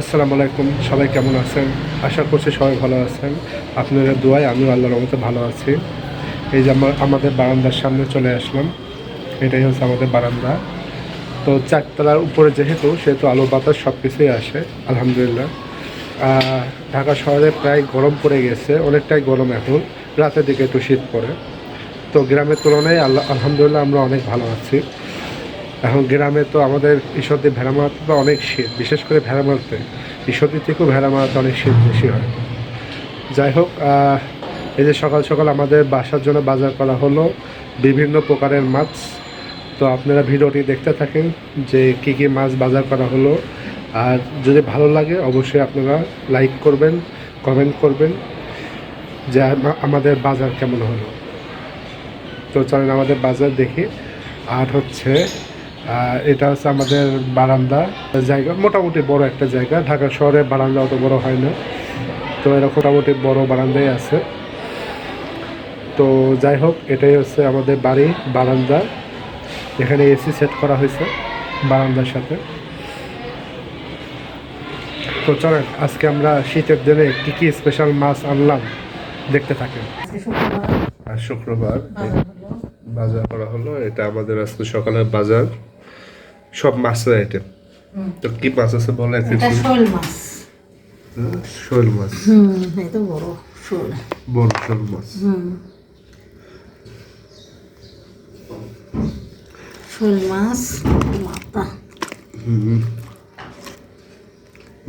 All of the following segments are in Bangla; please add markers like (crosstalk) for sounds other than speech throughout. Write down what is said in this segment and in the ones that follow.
আসসালামু আলাইকুম, সবাই কেমন আছেন? আশা করছি সবাই ভালো আছেন। আপনাদের দোয়ায় আমিও আল্লাহর মতো ভালো আছি। এই যে আমার আমাদের বারান্দার সামনে চলে আসলাম। এটাই হচ্ছে আমাদের বারান্দা। তো চারতলার উপরে যেহেতু, সেহেতু আলো বাতাস সব কিছুই আসে, আলহামদুলিল্লাহ। ঢাকা শহরে প্রায় গরম পড়ে গেছে, অনেকটাই গরম এখন। রাতের দিকে একটু শীত পড়ে। তো গ্রামের তুলনায় আল্লাহ আলহামদুলিল্লাহ আমরা অনেক ভালো আছি। এখন গ্রামে তো আমাদের ঈশ্বরদী ভেড়া মারাতে তো অনেক শীত, বিশেষ করে ভেড়া মারতে ঈশ্বরদী থেকেও ভেড়া মারাতে অনেক শীত বেশি হয়। যাই হোক এই যে সকাল সকাল আমাদের বাসার জন্য বাজার করা হলো বিভিন্ন প্রকারের মাছ। তো আপনারা ভিডিওটি দেখতে থাকেন যে কী কী মাছ বাজার করা হলো। আর যদি ভালো লাগে, অবশ্যই আপনারা লাইক করবেন, কমেন্ট করবেন যে আমাদের বাজার কেমন হলো। তো চলেন আমাদের বাজার দেখি। আর হচ্ছে এটা হচ্ছে আমাদের বারান্দা জায়গা মোটামুটি বড় একটা জায়গা। ঢাকা শহরে বারান্দা অত বড় হয় না। তো এরকম মোটামুটি বড় বারান্দাই আছে। তো যাই হোক এটাই হচ্ছে আমাদের বাড়ি বারান্দা। এখানে এসি সেট করা হয়েছে বারান্দার সাথে। তো চলেন আজকে আমরা শীতের দিনে কী কী স্পেশাল মাছ আনলাম দেখতে থাকেন। আর শুক্রবার বাজার বাজার করা হলো এটা আমাদের আজকে সকালের বাজার। সব মাছের আইটেম তো কি মাছ আছে বলে এটা শোল মাছ। শোল মাছ। হুম তো বড় শোল। বড় শোল মাছ। হুম। শোল মাছ মাথা। হুম।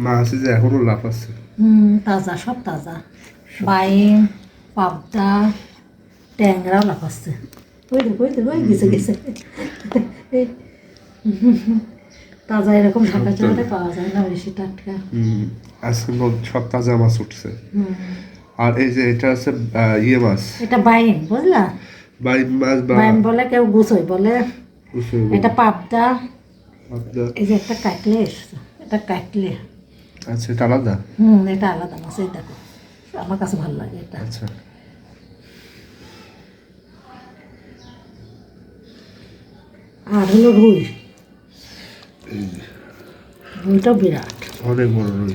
মাছ যে এখনও লাভ আছে। হুম তাজা সব তাজা। বাইম পাবদা ট্যাংরাও লাফাচ্ছে ওই দেখো ওই দেখো ওই গেছে গেছে। এই, (laughs) তাজা এরকম ঢাকা চালাতে পাওয়া যায় না বেশি টাটকা। হুম। আজকে সব তাজা মাছ উঠছে। আর এই যে এটা আছে ইয়ে মাছ। এটা বাইম বুঝলা? বাই মাছ বাইম বলে কেউ গুছোই বলে। এটা পাবদা। এই যে একটা কাটলে এটা কাটলে। আচ্ছা এটা আলাদা? হুম এটা আলাদা মাছ এই দেখো। আমার কাছে ভালো লাগে এটা। আচ্ছা। আর হলো রুই। রুইটা বিরাট। অনেক বড় রুই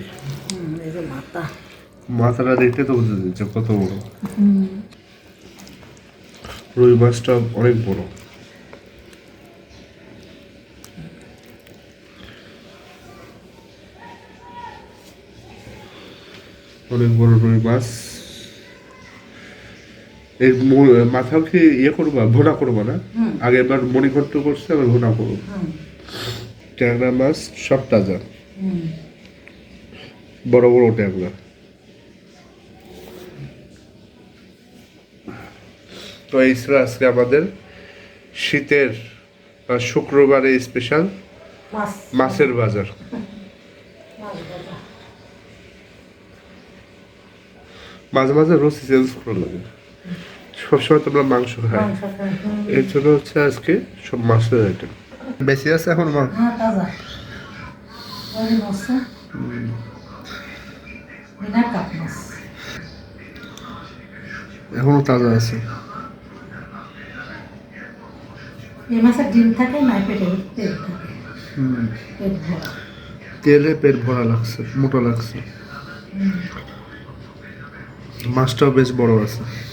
এই যে মাথা। মাথাটা দেখতে তো বোঝা যাচ্ছে কত বড়। রুই মাছটা অনেক বড়। অনেক বড় রুই মাছ। এই মু- মাথাও কি ইয়ে করবা ভোনা করবা না? হুম। আগে এবার মণিকট্ট করছে আবার ভোনা করব ট্যাংরা মাছ সব তাজা। বড় বড় ট্যাংরা তো এই ছিল আজকে আমাদের শীতের শুক্রবারে স্পেশাল মাছের বাজার। মাঝে মাঝে রুচি চেঞ্জ করা লাগে। সবসময় তোমরা মাংস খাই। এর জন্য হচ্ছে আজকে সব মাছের আইটেম বেশি আছে এখন হ্যাঁ মাছ। এখনও তাজা আছে। এই মাছের ডিম থাকে না পেটে তেল থাকে। হুম। পেট ভরা। তেলে পেট ভরা লাগছে মোটা লাগছে। মাছটাও বেশ বড় আছে।